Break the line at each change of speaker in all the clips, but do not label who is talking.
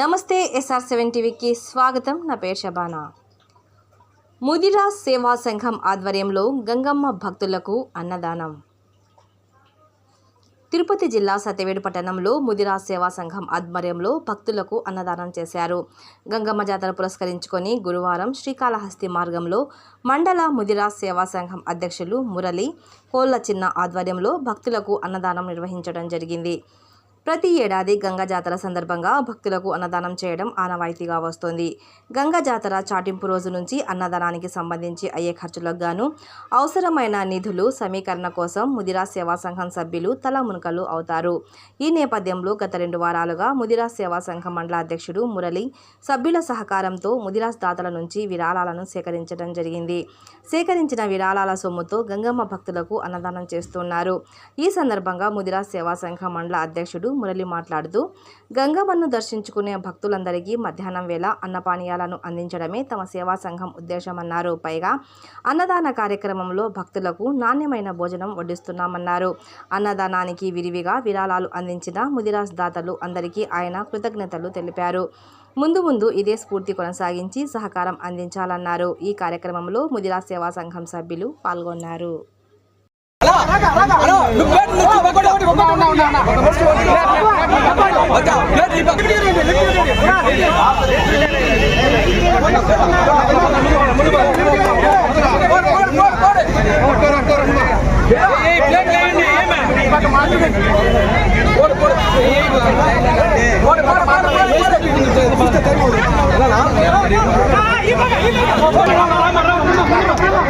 నమస్తే SR seven టీవీకి స్వాగతం. నా పేరు షబానా. ముదిరా సేవా సంఘం ఆధ్వర్యంలో గంగమ్మ భక్తులకు అన్నదానం. తిరుపతి జిల్లా సత్యవేడు పట్టణంలో ముదిరా సేవా సంఘం ఆధ్వర్యంలో భక్తులకు అన్నదానం చేశారు. గంగమ్మ జాతర పురస్కరించుకొని గురువారం శ్రీకాళహస్తి మార్గంలో మండల ముదిరా సేవా సంఘం అధ్యక్షులు మురళి కోళ్ళ చిన్న ఆధ్వర్యంలో భక్తులకు అన్నదానం నిర్వహించడం జరిగింది. ప్రతి ఏడాది గంగా జాతర సందర్భంగా భక్తులకు అన్నదానం చేయడం ఆనవాయితీగా వస్తోంది. గంగా జాతర చాటింపు రోజు నుంచి అన్నదానానికి సంబంధించి అయ్యే ఖర్చులకు గాను అవసరమైన నిధులు సమీకరణ కోసం ముదిరా సేవా సంఘం సభ్యులు తల మునకలు అవుతారు. ఈ నేపథ్యంలో గత రెండు వారాలుగా ముదిరా సేవా సంఘం మండల అధ్యక్షుడు మురళి సభ్యుల సహకారంతో ముదిరాస్ దాతల నుంచి విరాళాలను సేకరించడం జరిగింది. సేకరించిన విరాళాల సొమ్ముతో గంగమ్మ భక్తులకు అన్నదానం చేస్తున్నారు. ఈ సందర్భంగా ముదిరా సేవా సంఘం మండల అధ్యక్షుడు మురళి మాట్లాడుతూ గంగమ్మను దర్శించుకునే భక్తులందరికీ మధ్యాహ్నం వేళ అన్నపానీయాలను అందించడమే తమ సేవా సంఘం ఉద్దేశమన్నారు. పైగా అన్నదాన కార్యక్రమంలో భక్తులకు నాణ్యమైన భోజనం వడ్డిస్తున్నామన్నారు. అన్నదానానికి విరివిగా విరాళాలు అందించిన ముదిరాస్ దాతలు అందరికీ ఆయన కృతజ్ఞతలు తెలిపారు. ముందు ముందు ఇదే స్ఫూర్తి కొనసాగించి సహకారం అందించాలన్నారు. ఈ కార్యక్రమంలో ముదిరా సేవా సంఘం సభ్యులు పాల్గొన్నారు. இவங்க இவங்க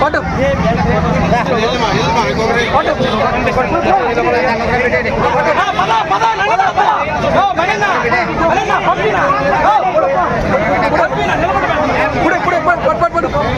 పట్టు.
పంపినా పంపినా పంపినా నిలబడి పడు పడు పడు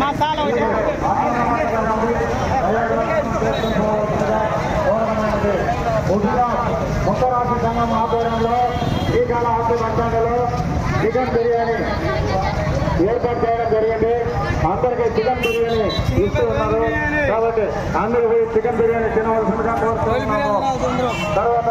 మా సాల
ముక్కరాశి సంఘం ఆధ్వర్యంలో శ్రీకాళహస్తి బస్టాండ్లో చికెన్ బిర్యానీ ఏర్పాటు చేయడం జరిగింది అందరికీ చికెన్ బిర్యానీ ఇస్తూ ఉన్నారు కాబట్టి అందరూ చికెన్ బిర్యానీ తినవలసిందిగా కోరుతున్నాము తర్వాత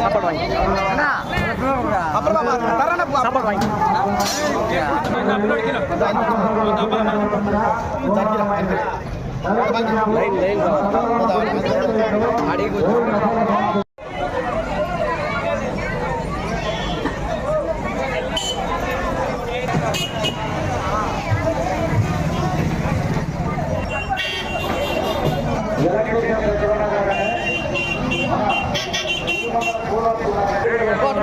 சாப்பாடு வாங்கி அப்புறமா சாப்பாடு வாங்கி அடி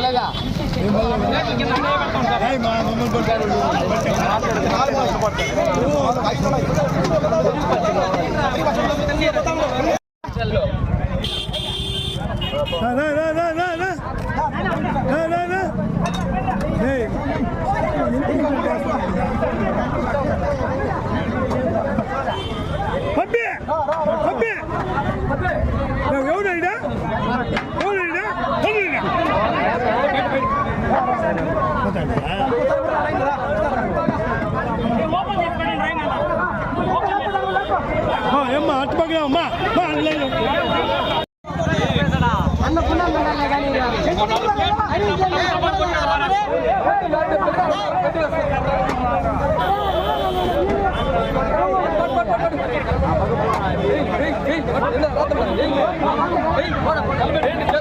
లేదా போ.
పప్పి పప్పి ఎవరైనా ఎవరైనా ఎవరైనా ఏమ్మా అటు పక్కన అమ్మా మా లేదు
போட